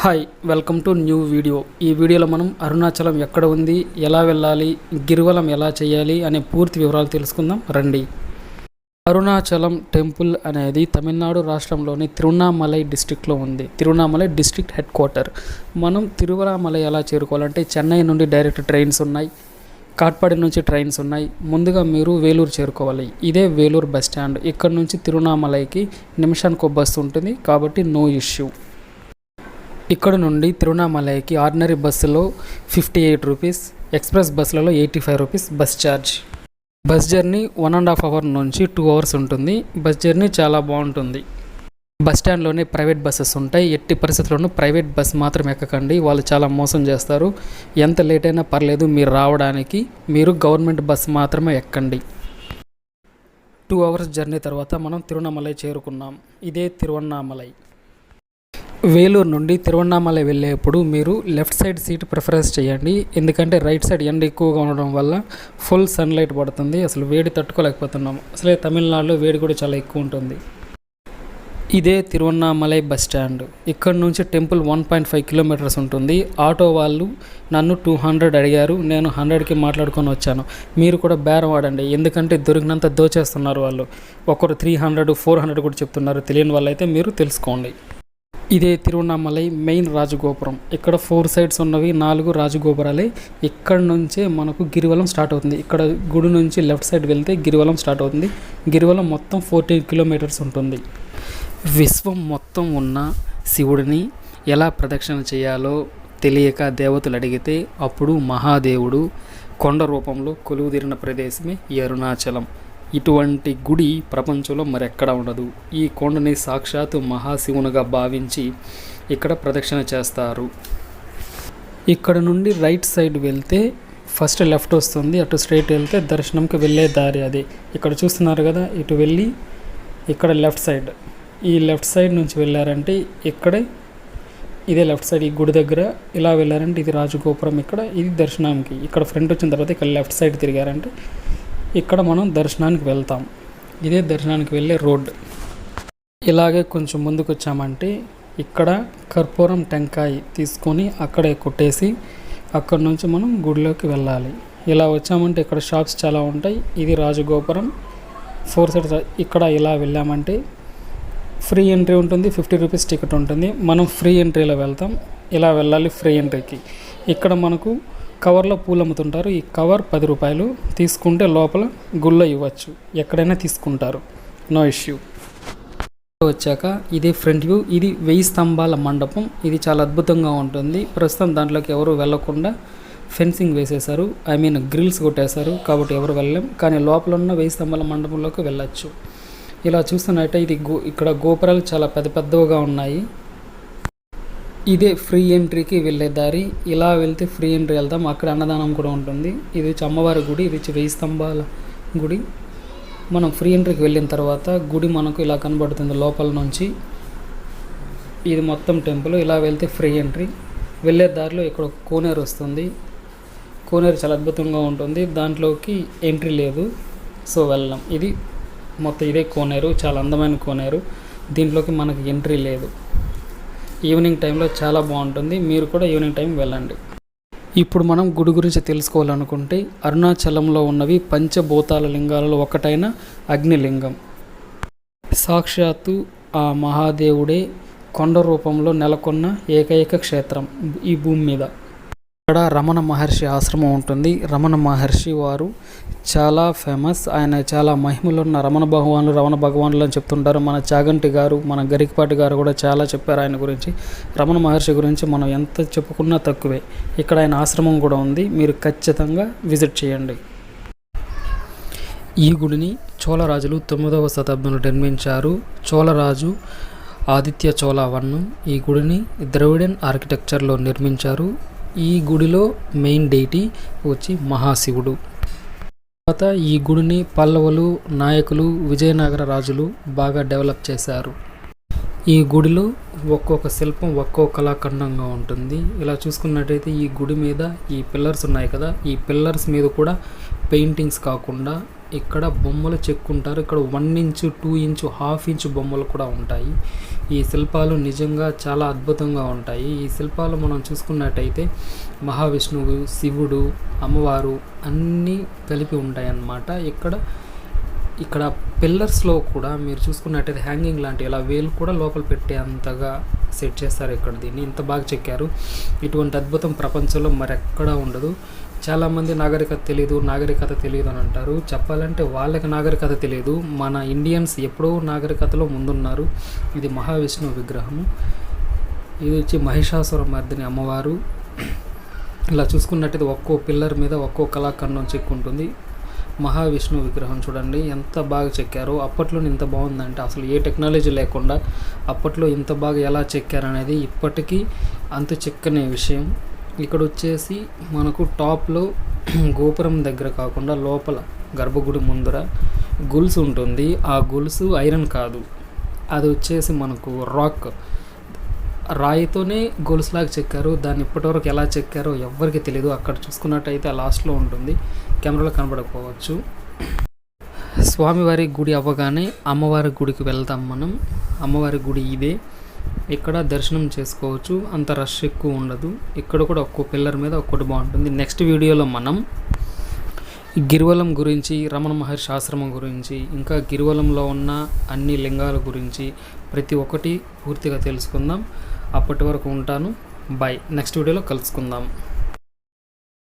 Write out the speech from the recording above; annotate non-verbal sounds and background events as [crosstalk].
Hi welcome to new video. ఈ వీడియోలో మనం అరుణాచలం ఎక్కడ ఉంది ఎలా వెళ్ళాలి గిరివలం ఎలా చేయాలి అనే పూర్తి వివరాలు తెలుసుకుందాం రండి. అరుణాచలం టెంపుల్ అనేది తమిళనాడు రాష్ట్రంలోని తిరువణామలై డిస్టిక్లో ఉంది. Tiruvannamalai district head quarter. మనం తిరువణామలై ఎలా చేరుకోవాలంటే చెన్నై నుండి డైరెక్ట్ ట్రైన్స్ ఉన్నాయి కాట్పాడి నుంచి ట్రైన్స్ ఉన్నాయి. ముందుగా మీరు వేలూరు చేరుకోవాలి. ఇదే వేలూరు బస్ స్టాండ్. ఇక్కడ నుంచి తిరువణామలైకి నిమిషానికి ఒక బస్సు ఉంటుంది. కాబట్టి నో ఇష్యూ. ఇక్కడ నుండి తిరువణామలైకి ఆర్డినరీ బస్సులో ఫిఫ్టీ ఎయిట్ రూపీస్ ఎక్స్ప్రెస్ బస్సులలో eighty five rupees bus charge. Bus journey one and half hour నుంచి టూ అవర్స్ ఉంటుంది. బస్ జర్నీ చాలా బాగుంటుంది. బస్ స్టాండ్లోనే ప్రైవేట్ బస్సెస్ ఉంటాయి. ఎట్టి పరిస్థితుల్లోనూ ప్రైవేట్ బస్ మాత్రం ఎక్కకండి. వాళ్ళు చాలా మోసం చేస్తారు. ఎంత లేట్ అయినా పర్లేదు మీరు రావడానికి మీరు గవర్నమెంట్ బస్ మాత్రమే ఎక్కండి. టూ అవర్స్ జర్నీ తర్వాత మనం తిరువణామలై చేరుకున్నాం. ఇదే తిరువణామలై. వేలూరు నుండి తిరువణామలై వెళ్ళేప్పుడు మీరు లెఫ్ట్ సైడ్ సీట్ ప్రిఫరెన్స్ చేయండి. ఎందుకంటే రైట్ సైడ్ ఎండ ఎక్కువగా ఉండడం వల్ల ఫుల్ సన్లైట్ పడుతుంది. అసలు వేడి తట్టుకోలేకపోతున్నాం అసలే తమిళనాడులో వేడి కూడా చాలా ఎక్కువ ఉంటుంది. ఇదే తిరువణామలై బస్ స్టాండ్. ఇక్కడ నుంచి temple one point five kilometres ఉంటుంది. ఆటో వాళ్ళు నన్ను టూ హండ్రెడ్ అడిగారు. నేను హండ్రెడ్కి మాట్లాడుకొని వచ్చాను. మీరు కూడా బేరం ఆడండి. ఎందుకంటే దొరికినంత దోచేస్తున్నారు వాళ్ళు. ఒకరు త్రీ హండ్రెడ్ ఫోర్ హండ్రెడ్ కూడా చెప్తున్నారు. తెలియని వాళ్ళైతే మీరు తెలుసుకోండి. ఇదే తిరువణామలై మెయిన్ రాజగోపురం. ఇక్కడ ఫోర్ సైడ్స్ ఉన్నవి నాలుగు రాజగోపురాలే. ఇక్కడ నుంచే మనకు గిరివలం స్టార్ట్ అవుతుంది. ఇక్కడ గుడి నుంచి లెఫ్ట్ సైడ్ వెళ్తే గిరివలం స్టార్ట్ అవుతుంది. గిరివలం మొత్తం ఫోర్టీన్ కిలోమీటర్స్ ఉంటుంది. విశ్వం మొత్తం ఉన్న శివుడిని ఎలా ప్రదక్షిణ చేయాలో తెలియక దేవతలు అడిగితే అప్పుడు మహాదేవుడు కొండ రూపంలో కొలువుదీరిన ప్రదేశమే ఈ అరుణాచలం. ఇటువంటి గుడి ప్రపంచంలో మరెక్కడా ఉండదు. ఈ కొండని సాక్షాత్తు మహాశివునిగా భావించి ఇక్కడ ప్రదక్షిణ చేస్తారు. ఇక్కడ నుండి రైట్ సైడ్ వెళ్తే ఫస్ట్ లెఫ్ట్ వస్తుంది అటు స్ట్రైట్ వెళ్తే దర్శనంకి వెళ్ళే దారి అది. ఇక్కడ చూస్తున్నారు కదా ఇటు వెళ్ళి ఇక్కడ లెఫ్ట్ సైడ్. ఈ లెఫ్ట్ సైడ్ నుంచి వెళ్ళారంటే ఇక్కడే ఇదే లెఫ్ట్ సైడ్ ఈ గుడి దగ్గర ఇలా వెళ్ళారంటే ఇది రాజగోపురం ఇక్కడ ఇది దర్శనానికి. ఇక్కడ ఫ్రంట్ వచ్చిన తర్వాత ఇక్కడ లెఫ్ట్ సైడ్ తిరిగారంటే ఇక్కడ మనం దర్శనానికి వెళ్తాం. ఇదే దర్శనానికి వెళ్ళే రోడ్. ఇలాగే కొంచెం ముందుకు వచ్చామంటే ఇక్కడ కర్పూరం టెంకాయ తీసుకొని అక్కడే కొట్టేసి అక్కడ నుంచి మనం గుడిలోకి వెళ్ళాలి. ఇలా వచ్చామంటే ఇక్కడ షాప్స్ చాలా ఉంటాయి. ఇది రాజగోపురం. ఫోర్ సైడ్ ఇక్కడ ఇలా వెళ్ళామంటే ఫ్రీ ఎంట్రీ ఉంటుంది. ఫిఫ్టీ రూపీస్ టికెట్ ఉంటుంది. మనం ఫ్రీ ఎంట్రీలో వెళ్తాం. ఇలా వెళ్ళాలి ఫ్రీ ఎంట్రీకి. ఇక్కడ మనకు కవర్లో పూలు అమ్ముతుంటారు. ఈ కవర్ పది రూపాయలు తీసుకుంటే లోపల గుళ్ళో ఇవ్వచ్చు. ఎక్కడైనా తీసుకుంటారు. No issue. వచ్చాక ఇది ఫ్రంట్ వ్యూ. ఇది వెయ్యి స్తంభాల మండపం. ఇది చాలా అద్భుతంగా ఉంటుంది. ప్రస్తుతం దాంట్లోకి ఎవరు వెళ్ళకుండా ఫెన్సింగ్ వేసేశారు. ఐ మీన్ గ్రిల్స్ కొట్టేశారు కాబట్టి ఎవరు వెళ్ళలేం. కానీ లోపల ఉన్న వెయ్యి స్తంభాల మండపంలోకి వెళ్ళచ్చు. ఇలా చూస్తున్నట్టే ఇది గో ఇక్కడ గోపురాలు చాలా పెద్ద పెద్దవిగా ఉన్నాయి. ఇదే ఫ్రీ ఎంట్రీకి వెళ్ళే దారి. ఇలా వెళ్తే ఫ్రీ ఎంట్రీ వెళ్తాం అక్కడ అన్నదానం కూడా ఉంటుంది. ఇది అమ్మవారి గుడి ఇది వెయ్యి స్తంభాల గుడి. మనం ఫ్రీ ఎంట్రీకి వెళ్ళిన తర్వాత గుడి మనకు ఇలా కనబడుతుంది లోపల నుంచి. ఇది మొత్తం టెంపుల్ ఇలా వెళ్తే ఫ్రీ ఎంట్రీ వెళ్ళే దారిలో ఇక్కడ ఒక కోనేరు వస్తుంది. కోనేరు చాలా అద్భుతంగా ఉంటుంది. దాంట్లోకి ఎంట్రీ లేదు. సో వెళ్ళాం ఇది మొత్తం ఇదే కోనేరు. చాలా అందమైన కోనేరు. దీంట్లోకి మనకి ఎంట్రీ లేదు. ఈవినింగ్ టైంలో చాలా బాగుంటుంది. మీరు కూడా ఈవినింగ్ టైం వెళ్ళండి. ఇప్పుడు మనం గుడి గురించి తెలుసుకోవాలనుకుంటే అరుణాచలంలో ఉన్నవి పంచభూతాల లింగాలలో ఒకటైన అగ్నిలింగం. సాక్షాత్తు ఆ మహాదేవుడే కొండ రూపంలో నెలకొన్న ఏకైక క్షేత్రం ఈ భూమి మీద. ఇక్కడ రమణ మహర్షి ఆశ్రమం ఉంటుంది. రమణ మహర్షి వారు చాలా ఫేమస్ ఆయన చాలా మహిమలు ఉన్న రమణ భగవానులు రమణ భగవానులు అని చెప్తుంటారు. మన చాగంటి గారు మన గరికపాటి గారు కూడా చాలా చెప్పారు ఆయన గురించి. రమణ మహర్షి గురించి మనం ఎంత చెప్పుకున్నా తక్కువే. ఇక్కడ ఆయన ఆశ్రమం కూడా ఉంది. మీరు ఖచ్చితంగా విజిట్ చేయండి. ఈ గుడిని చోళరాజులు తొమ్మిదవ శతాబ్దంలో నిర్మించారు. చోళరాజు ఆదిత్య చోళ వన్ ఈ గుడిని ద్రవిడన్ ఆర్కిటెక్చర్లో నిర్మించారు. ఈ గుడిలో మెయిన్ డైటీ వచ్చి మహాశివుడు. తర్వాత ఈ గుడిని పల్లవులు నాయకులు విజయనగర రాజులు బాగా డెవలప్ చేశారు. ఈ గుడిలో ఒక్కొక్క శిల్పం ఒక్కో కళాఖండంగా ఉంటుంది. ఇలా చూసుకున్నట్టయితే ఈ గుడి మీద ఈ పిల్లర్స్ ఉన్నాయి కదా ఈ పిల్లర్స్ మీద కూడా పెయింటింగ్స్ కాకుండా ఇక్కడ బొమ్మలు చెక్కుంటారు. ఇక్కడ one inch two inch half inch బొమ్మలు కూడా ఉంటాయి. ఈ శిల్పాలు నిజంగా చాలా అద్భుతంగా ఉంటాయి. ఈ శిల్పాలు మనం చూసుకున్నట్టయితే మహావిష్ణువు శివుడు అమ్మవారు అన్నీ కలిపి ఉంటాయి అన్నమాట ఇక్కడ ఇక్కడ పిల్లర్స్లో కూడా మీరు చూసుకున్నట్టయితే హ్యాంగింగ్ లాంటి ఇలా వేలు కూడా లోపల పెట్టే అంతగా సెట్ చేస్తారు ఇక్కడ దీన్ని. ఇంత బాగా చెక్కారు. ఇటువంటి అద్భుతం ప్రపంచంలో మరెక్కడా ఉండదు. చాలామంది నాగరికత తెలియదు నాగరికత తెలియదు అని అంటారు. చెప్పాలంటే వాళ్ళకి నాగరికత తెలియదు మన ఇండియన్స్ ఎప్పుడో నాగరికతలో ముందున్నారు. ఇది మహావిష్ణువు విగ్రహము. ఇది వచ్చి మహిషాసుర మర్దిని అమ్మవారు. ఇలా చూసుకున్నట్టయితే ఒక్కో పిల్లర్ మీద ఒక్కో కళాఖండం చెక్కుంటుంది. మహావిష్ణువు విగ్రహం చూడండి. ఎంత బాగా చెక్కారో. అప్పట్లో ఇంత బాగుందంటే. అసలు ఏ టెక్నాలజీ లేకుండా అప్పట్లో ఇంత బాగా ఎలా చెక్కారనేది ఇప్పటికీ అంత చెక్కనే విషయం. ఇక్కడ వచ్చేసి మనకు టాప్లో [clears throat] గోపురం దగ్గర కాకుండా లోపల గర్భగుడి ముందర గొలుసు ఉంటుంది. ఆ గొలుసు ఐరన్ కాదు. అది వచ్చేసి మనకు రాక్. రాయితోనే గొలుసులాగా చెక్కారు. దాన్ని ఇప్పటివరకు ఎలా చెక్కారో ఎవ్వరికి తెలియదు అక్కడ చూసుకున్నట్టయితే ఆ లాస్ట్లో ఉంటుంది. కెమెరాలో కనబడకపోవచ్చు. స్వామివారి గుడి అవ్వగానే అమ్మవారి గుడికి వెళ్తాం మనం. అమ్మవారి గుడి ఇదే. ఇక్కడ దర్శనం చేసుకోవచ్చు. అంత రష్ ఎక్కువ ఉండదు. ఇక్కడ కూడా ఒక్కో పిల్లర్ మీద ఒక్కటి బాగుంటుంది. నెక్స్ట్ వీడియోలో మనం గిరివలం గురించి రమణ మహర్షి ఆశ్రమం గురించి ఇంకా గిరివలంలో ఉన్న అన్ని లింగాల గురించి ప్రతి ఒక్కటి పూర్తిగా తెలుసుకుందాం. అప్పటి వరకు ఉంటాను. బాయ్ నెక్స్ట్ వీడియోలో కలుసుకుందాం.